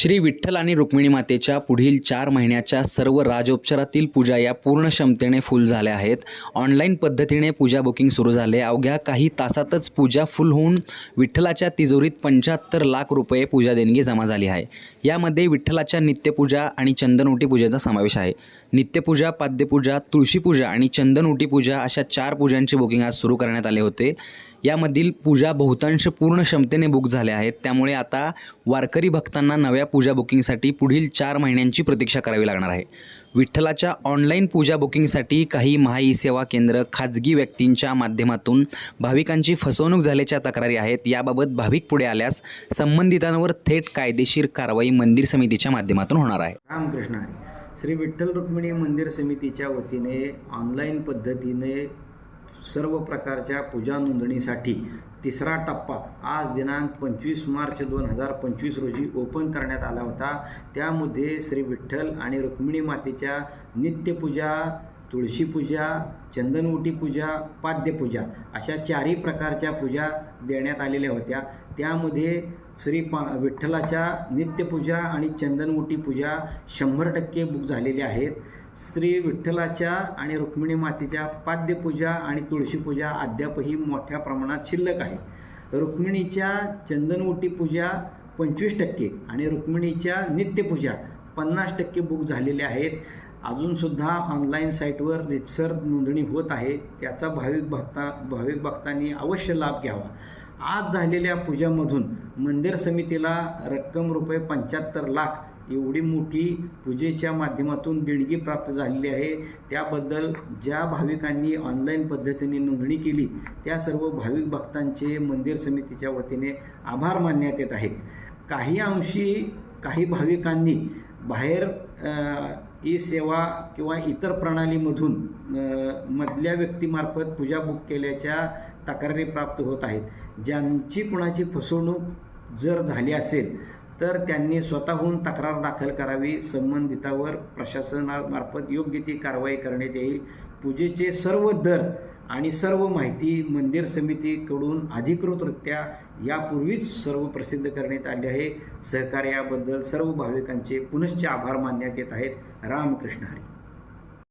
श्री विठ्ठल आणि रुक्मिणी मातेच्या पुढील चार महिन्याच्या सर्व राजोपचारातील पूजा या पूर्ण क्षमतेने फुल झाल्या आहेत. ऑनलाईन पद्धतीने पूजा बुकिंग सुरू झाले. अवघ्या काही तासातच पूजा फुल होऊन विठ्ठलाच्या तिजोरीत पंच्याहत्तर लाख रुपये पूजा देणगी जमा झाली आहे. यामध्ये विठ्ठलाच्या नित्यपूजा आणि चंदनवटी पूजेचा समावेश आहे. नित्यपूजा पाद्यपूजा तुळशीपूजा आणि चंदनवटी पूजा अशा चार पूजांचे बुकिंग आज सुरू करण्यात आले होते. यामधील पूजा बहुतांश पूर्ण क्षमतेने बुक झाल्या आहेत. त्यामुळे आता वारकरी भक्तांना नव्या पूजा बुकिंगसाठी पुढील चार महिन्यांची प्रतीक्षा करावी लागणार आहे. विठ्ठलाच्या ऑनलाईन पूजा बुकिंगसाठी काही महाई सेवा केंद्र खाजगी व्यक्तींच्या माध्यमातून भाविकांची फसवणूक झाल्याच्या तक्रारी आहेत. याबाबत भाविक पुढे आल्यास संबंधितांवर थेट कायदेशीर कारवाई मंदिर समितीच्या माध्यमातून होणार आहे. रामकृष्ण श्री विठ्ठल रुक्मिणी मंदिर समितीच्या वतीने ऑनलाईन पद्धतीने सर्व प्रकारच्या पूजा नोंदणीसाठी तिसरा टप्पा आज दिनांक पंचवीस मार्च दोन हजार पंचवीस रोजी ओपन करण्यात आला होता. त्यामध्ये श्री विठ्ठल आणि रुक्मिणी मातेच्या नित्यपूजा तुळशीपूजा चंदनवटी पूजा पाद्यपूजा अशा चारही प्रकारच्या पूजा देण्यात आलेल्या होत्या. त्यामध्ये श्री पा विठ्ठलाच्या नित्यपूजा आणि चंदनवटी पूजा शंभर टक्के बुक झालेल्या आहेत. श्री विठ्ठलाच्या आणि रुक्मिणी मातेच्या पाद्यपूजा आणि तुळशीपूजा अद्यापही मोठ्या प्रमाणात शिल्लक आहे. रुक्मिणीच्या चंदनवटी पूजा पंचवीस टक्के आणि रुक्मिणीच्या नित्यपूजा पन्नास टक्के बुक झालेल्या आहेत. अजूनसुद्धा ऑनलाईन साईटवर रितसर नोंदणी होत आहे. त्याचा भाविक भक्ता भाविक भक्तांनी अवश्य लाभ घ्यावा. आज झालेल्या पूजामधून मंदिर समितीला रक्कम रुपये पंच्याहत्तर लाख एवढी मोठी पूजेच्या माध्यमातून देणगी प्राप्त झालेली आहे. त्याबद्दल ज्या भाविकांनी ऑनलाईन पद्धतीने नोंदणी केली त्या सर्व भाविक भक्तांचे मंदिर समितीच्या वतीने आभार मानण्यात येत आहेत. काही अंशी काही भाविकांनी बाहेर ई सेवा किंवा इतर प्रणालीमधून मधल्या व्यक्तीमार्फत पूजा बुक केल्याच्या तक्रारी प्राप्त होत आहेत. ज्यांची कुणाची फसवणूक जर झाली असेल तर त्यांनी स्वतःहून तक्रार दाखल करावी. संबंधितावर प्रशासनामार्फत योग्य ती कारवाई करण्यात येईल. पूजेचे सर्व दर आणि सर्व माहिती मंदिर समितीकडून अधिकृतरित्या यापूर्वीच सर्व प्रसिद्ध करण्यात आले आहे. सहकार्याबद्दल सर्व भाविकांचे पुनश्च आभार मानण्यात येत आहेत. रामकृष्ण हरी.